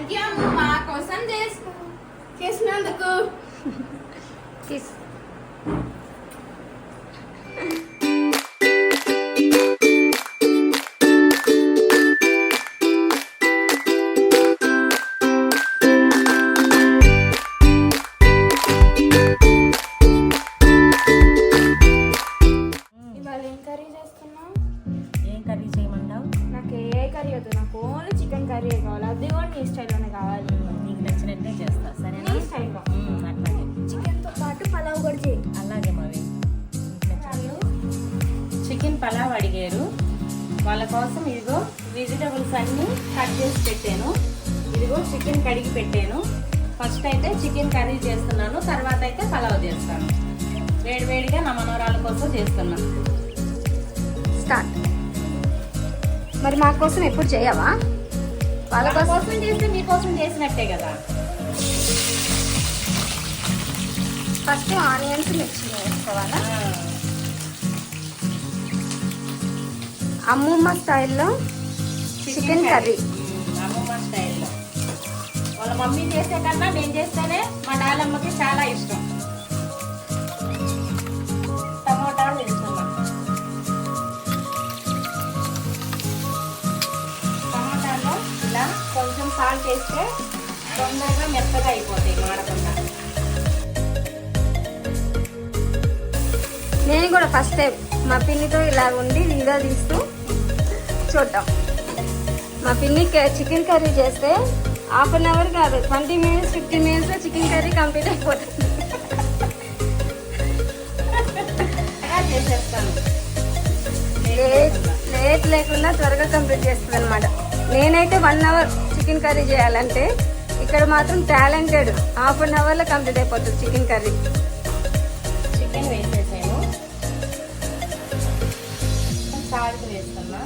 Thank you అమ్మ మా కోసం చేసుకో చేసినందుకు పలావ్ అడిగారు. వాళ్ళ కోసం ఇదిగో వెజిటబుల్స్ అన్నీ కట్ చేసి పెట్టాను. ఇదిగో చికెన్ కడిగి పెట్టాను. ఫస్ట్ అయితే చికెన్ కర్రీ చేస్తున్నాను తర్వాత అయితే పలావ్ చేస్తాను. వేడివేడిగా నా మనవరాల కోసం చేస్తున్నా. స్టార్ట్ మరి మా కోసం ఎప్పుడు చేయవా? వాళ్ళ కోసం చేస్తే మీకోసం చేసినట్టే కదా. ఫస్ట్ ఆనియన్స్ మిర్చి వేసుకోవాలా? అమ్మమ్మ స్టైల్లో చికెన్ కర్రీ. ఉమ్, అమ్మమ్మ స్టైల్లో. వాళ్ళ మమ్మీ చేసే కన్నా నేను చేస్తేనే మా డాలమ్మకి చాలా ఇష్టం. టమోటాలు వేస్తున్నా ఇలా కొంచెం సాల్ట్ వేస్తే తొందరగా మెత్తగా అయిపోతాయి మాడకుండా. నేను కూడా ఫస్ట్ టైం మా పిన్నితో ఇలా ఉండి వీడియో తీస్తూ చూద్దాం. మా పిన్ని చికెన్ కర్రీ చేస్తే హాఫ్ అన్ అవర్ కాదు ట్వంటీ మినిట్స్ ఫిఫ్టీన్ మినిట్స్లో చికెన్ కర్రీ కంప్లీట్ అయిపోతుంది. చేసేస్తాను. లేట్ లేకుండా త్వరగా కంప్లీట్ చేస్తుంది అనమాట నేనైతే వన్ అవర్ చికెన్ కర్రీ చేయాలంటే ఇక్కడ మాత్రం టాలెంటెడ్ హాఫ్ అన్ అవర్లో కంప్లీట్ అయిపోతుంది చికెన్ కర్రీ. చికెన్ వేసేసాను. సాల్ట్ వేస్తున్నా.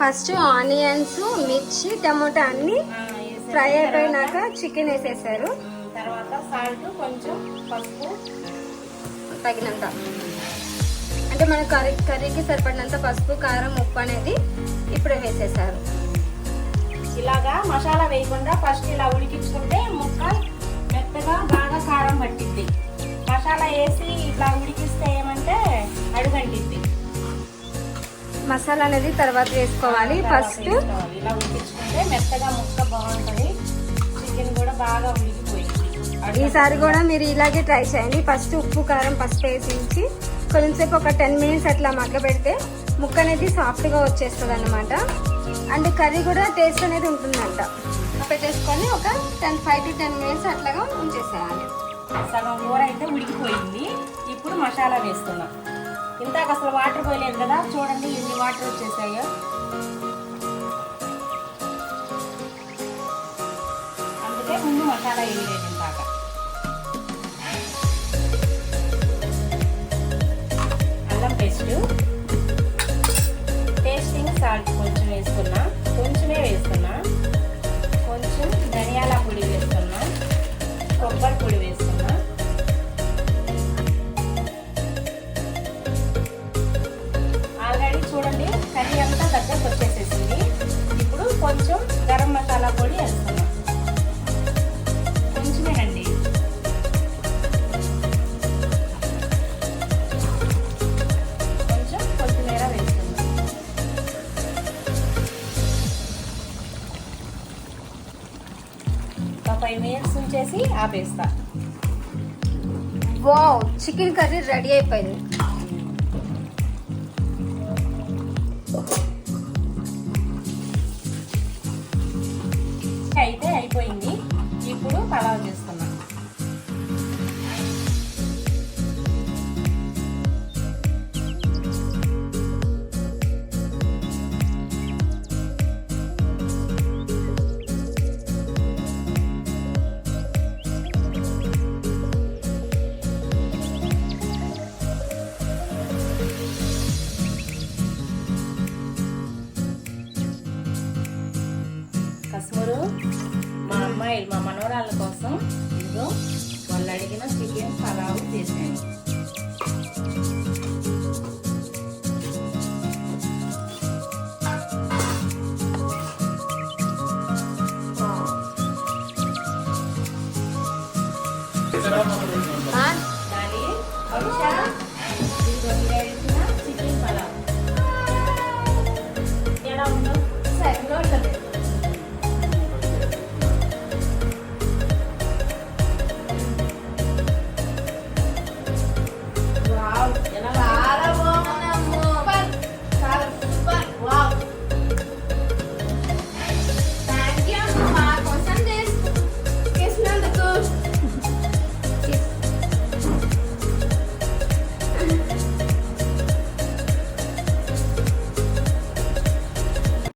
ఫస్ట్ ఆనియన్స్ మిర్చి టమోటా అన్ని ఫ్రై అయిపోయినాక చికెన్ వేసేసారు. తర్వాత సాల్ట్ కొంచెం పసుపు తగినంత. అంటే మన కర్రీ కర్రీకి సరిపడినంత పసుపు కారం ఉప్పు అనేది ఇప్పుడే వేసేసారు. ఇలాగా మసాలా వేయకుండా ఫస్ట్ ఇలా ఉడికించుకుంటే ముక్క మెత్తగా బాగా కారం పట్టింది మసాలా వేసి ఇట్లా ఉడికిస్తే ఏమంటే అడుగంటిద్ది. మసాలా అనేది తర్వాత వేసుకోవాలి. ఫస్ట్. ఇలా ఉడికించుకుంటే మెత్తగా ముక్క బాగుంటది. చికెన్ కూడా బాగా ఉడికిపోయింది. ఈసారి కూడా మీరు ఇలాగే ట్రై చేయండి. ఫస్ట్ ఉప్పు కారం పసుపు వేసించి కొంచెంసేపు ఒక టెన్ మినిట్స్ అట్లా మగ్గ పెడితే ముక్క అనేది సాఫ్ట్గా వచ్చేస్తుంది అనమాట అండ్ కర్రీ కూడా టేస్ట్ అనేది ఉంటుందంట. పెట్టేసుకొని ఒక ten five to ten minutes అట్లాగా ఉంచేసేయాలి. సగం కూర అయితే ఉడికిపోయింది. ఇప్పుడు మసాలా వేస్తున్నా. ఇందాక అసలు వాటర్ పోయలేదు కదా చూడండి ఇన్ని వాటర్ వచ్చేసాయో. అందుకే ముందు మసాలా వేయలేదు. గరం మసాలా పొడి వేస్తున్నా కొంచెమేనండి. కొంచెం కొత్తిమీర వేస్తున్నా ఒక ఫైవ్ మినిట్స్ ఉంచేసి ఆపేస్తా. వావ్ చికెన్ కర్రీ రెడీ అయిపోయింది. అమ్మాయి కోసం ఇదిగో వాళ్ళు అడిగిన చికెన్ పలావు చేశాను.